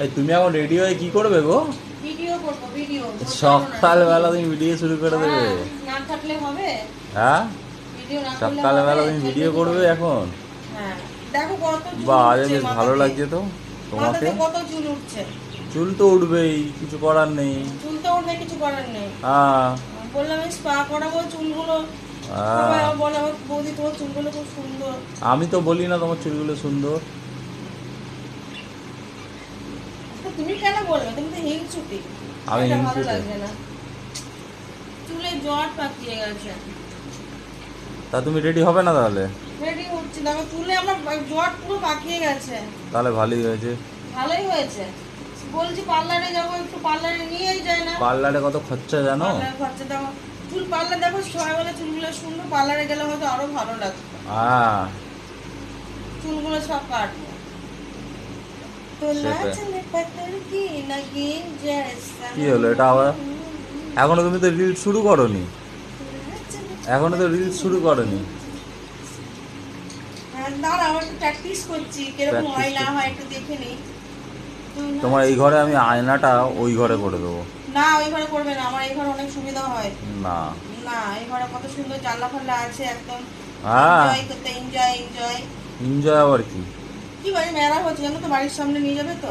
এই তুমি এখন রেডি হয়ে কি করবে গো? ভিডিও করব ভিডিও সকালবেলা তুমি ভিডিও শুরু করে দেবে। না থাকলে হবে। হ্যাঁ? ভিডিও সকালবেলা তুমি ভিডিও করবে এখন? হ্যাঁ দেখো কত চুল বা আজ বেশ ভালো লাগছে তো তোমাকে। কত চুল উঠছে? চুল তো উঠবেই কিছু করার নেই। চুল তো উঠবে কিছু করার নেই। হ্যাঁ। বললাম স্পা করাবো চুলগুলো। হ্যাঁ। সবাই আবার বলে আমার বৌদি তোমার চুলগুলো খুব সুন্দর। আমি তো বলি না তোমার চুলগুলো সুন্দর তো তুমি কেন বলবে? তুমি তো হিংসুটি আমি এটা ভালো হিংসুটে? না। চুলে জট পাকিয়ে গেছে। তা তুমি রেডি হবে না তাহলে? রেডি হচ্ছে দেখো চুলে আমার জট পুরো পাকিয়ে গেছে। তাহলে ভালোই হয়েছে। ভালোই হয়েছে। বলছি পার্লারে যাব একটু পার্লারে নিয়েই যায় না। পার্লারে কত খরচা জানো? পার্লার খরচা দেখো। চুল পার্লার দেখো সবাই বলে চুলগুলো সুন্দর পার্লারে গেলে হয়তো আরও ভালো লাগতো। হ্যাঁ চুলগুলো সব কাটবো। কি হলো এটা আবার? এখনও তুমি তো রিল শুরু করনি। এখনও তো রিল শুরু করনি। তোমার এই ঘরে আমি আয়নাটা ওই ঘরে করে দেবো। না ওই ঘরে করবে না আমার এই ঘরে অনেক সুবিধা হয়। না। না এই ঘরে কত সুন্দর জানলা ফাল্লা আছে একদম হ্যাঁ। এনজয় করতে এনজয় এনজয় এনজয় আবার কি? কি বাড়ি মেলা হচ্ছে জানো তো? বাড়ির সামনে নিয়ে যাবে তো।